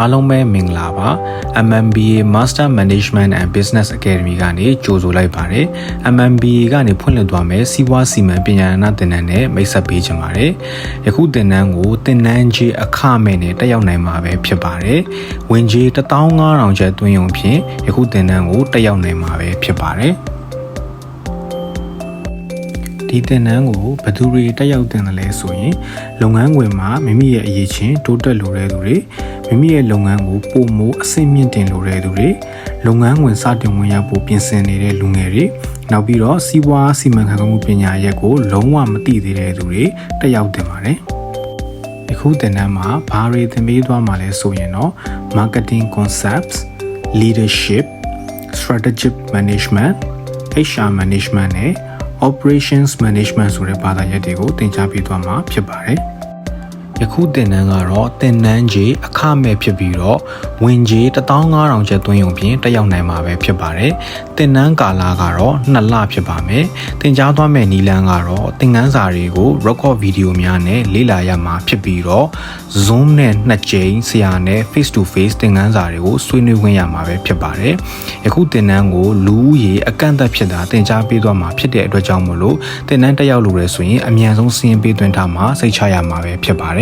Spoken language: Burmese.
အားလုံးပဲမင်္ဂလာပါ MMBA Master Management and Business Academy ကနေကြိုဆိုလိုက်ပါတယ် MMBA ကနေဖွင့်လှစ်သွားမယ်စီးပွားစီမံပညာနာသင်တန်းနဲ့မိတ်ဆက်ပေးချင်ပါတယ်ယခုသင်တန်းကိုသင်တန်းကြီးအခမဲ့နဲ့တက်ရောက်နိုင်မှာပဲဖြစ်ပါတယ်ဝင်ကြီး15000ကျပ်သွင်းရုံဖြင့်ယခုသင်တန်းကိုတက်ရောက်နိုင်မှာပဲဖြစ်ပါတယ်ဒီသင်တန်းကိုဘယ်သူတွေတက်ရောက်တင်တယ်လဲဆိုရင်လုပ်ငန်းခွင်မှာမိမိရဲ့အရေးချင်းတိုးတက်လိုတဲ့သူတွေ မိမိရဲ့လုပ်ငန်းကိုပုံမိုးအဆင့်မြင့်တင်လိုတဲ့သူတွေလုပ်ငန်းခွင်စတင်ဝင်ရောက်ဖို့ပြင်ဆင်နေတဲ့လူငယ်တွေနောက်ပြီးတော့စီးပွားစီမံခန့်ခွဲမှုပညာရပ်ကိုလုံးဝမသိသေးတဲ့သူတွေတက်ရောက်တင်ပါတယ်ဒီခုသင်တန်းမှာဘာတွေသင်ပေးသွားမှာလဲဆိုရင်တော့ marketing concepts leadership strategic management HR management နဲ့ operations management ဆိုတဲ့ဘာသာရပ်တွေကိုသင်ကြားပေးသွားမှာဖြစ်ပါတယ်။ ယခုသင်တန်းကတော့သင်တန်းကြီးအခမဲ့ဖြစ်ပြီးတော့ဝင်ကြီး15000ကျပ်သွင်းရုံဖြင့်တက်ရောက်နိုင်မှာပဲဖြစ်ပါတယ်။သင်တန်းကာလကတော့2လဖြစ်ပါမယ်။သင်ကြားသွားမယ့်နည်းလမ်းကတော့သင်ခန်းစာတွေကို record video များနဲ့လေ့လာရမှာဖြစ်ပြီးတော့ Zoom နဲ့နှစ်ကြိမ်ဆရာနဲ့ face to face သင်ခန်းစာတွေကိုဆွေးနွေးခွင့်ရမှာပဲဖြစ်ပါတယ်။ယခုသင်တန်းကိုလူဦးရေအကန့်အသတ်ဖြစ်တာသင်ကြားပေးသွားမှာဖြစ်တဲ့အတွက်ကြောင့်မို့လို့သင်တန်းတက်ရောက်လို့ရဆိုရင်အမြန်ဆုံးစီးရင်ပေးသွင်းထားမှာစိတ်ချရမှာပဲဖြစ်ပါတယ်